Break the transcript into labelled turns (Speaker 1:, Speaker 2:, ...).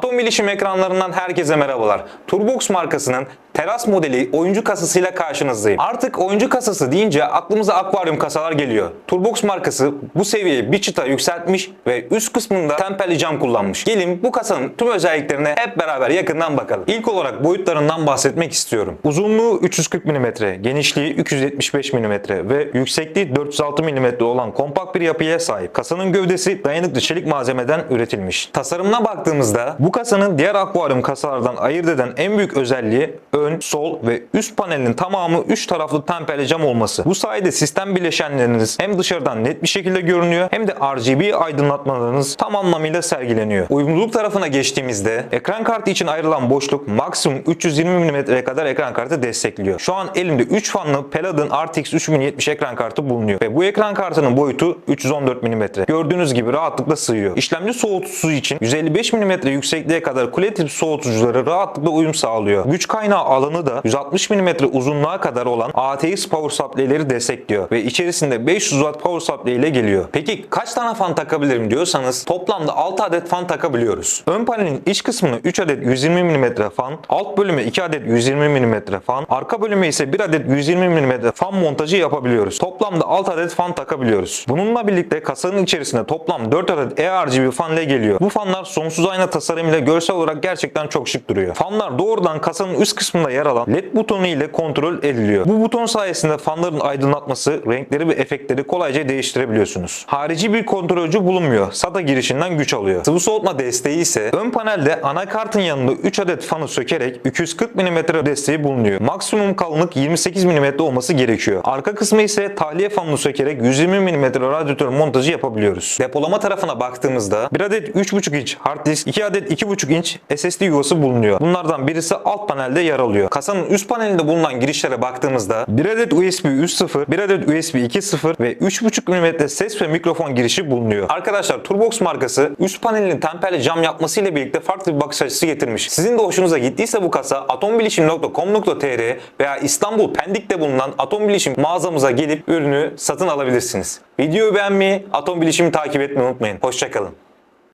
Speaker 1: Atom Bilişim ekranlarından herkese merhabalar. Turbox markasının teras modeli oyuncu kasasıyla karşınızdayım. Artık oyuncu kasası deyince aklımıza akvaryum kasalar geliyor. Turbox markası bu seviyeyi bir çıta yükseltmiş ve üst kısmında temperli cam kullanmış. Gelin bu kasanın tüm özelliklerine hep beraber yakından bakalım. İlk olarak boyutlarından bahsetmek istiyorum. Uzunluğu 340 mm, genişliği 375 mm ve yüksekliği 406 mm olan kompakt bir yapıya sahip. Kasanın gövdesi dayanıklı çelik malzemeden üretilmiş. Tasarımına baktığımızda bu kasanın diğer akvaryum kasalardan ayırt eden en büyük özelliği ön, sol ve üst panelin tamamı 3 taraflı temperli cam olması. Bu sayede sistem bileşenleriniz hem dışarıdan net bir şekilde görünüyor hem de RGB aydınlatmalarınız tam anlamıyla sergileniyor. Uyumluluk tarafına geçtiğimizde ekran kartı için ayrılan boşluk maksimum 320 mm'ye kadar ekran kartı destekliyor. Şu an elimde 3 fanlı Paladin RTX 3070 ekran kartı bulunuyor ve bu ekran kartının boyutu 314 mm. Gördüğünüz gibi rahatlıkla sığıyor. İşlemci soğutucusu için 155 mm yüksekliğe kadar kule tip soğutucuları rahatlıkla uyum sağlıyor. Güç kaynağı alanı da 160 mm uzunluğa kadar olan ATX power supply'leri destekliyor ve içerisinde 500 watt power supply ile geliyor. Peki kaç tane fan takabilirim diyorsanız toplamda 6 adet fan takabiliyoruz. Ön panelin iç kısmını 3 adet 120 mm fan, alt bölüme 2 adet 120 mm fan, arka bölüme ise 1 adet 120 mm fan montajı yapabiliyoruz. Toplamda 6 adet fan takabiliyoruz. Bununla birlikte kasanın içerisinde toplam 4 adet ERGB fan ile geliyor. Bu fanlar sonsuz ayna tasarımıyla görsel olarak gerçekten çok şık duruyor. Fanlar doğrudan kasanın üst kısmında yer alan LED butonu ile kontrol ediliyor. Bu buton sayesinde fanların aydınlatması, renkleri ve efektleri kolayca değiştirebiliyorsunuz. Harici bir kontrolcü bulunmuyor. SATA girişinden güç alıyor. Sıvı soğutma desteği ise ön panelde anakartın yanında 3 adet fanı sökerek 240 mm desteği bulunuyor. Maksimum kalınlık 28 mm olması gerekiyor. Arka kısmı ise tahliye fanını sökerek 120 mm radyatör montajı yapabiliyoruz. Depolama tarafına baktığımızda 1 adet 3.5 inç hard disk, 2 adet 2.5 inç SSD yuvası bulunuyor. Bunlardan birisi alt panelde yer alıyor. Kasanın üst panelinde bulunan girişlere baktığımızda 1 adet USB 3.0, 1 adet USB 2.0 ve 3.5 mm ses ve mikrofon girişi bulunuyor. Arkadaşlar Turbox markası üst panelini temperli cam yapmasıyla birlikte farklı bir bakış açısı getirmiş. Sizin de hoşunuza gittiyse bu kasa atombilişim.com.tr veya İstanbul Pendik'te bulunan Atom Bilişim mağazamıza gelip ürünü satın alabilirsiniz. Videoyu beğenmeyi, Atom Bilişim'i takip etmeyi unutmayın. Hoşçakalın.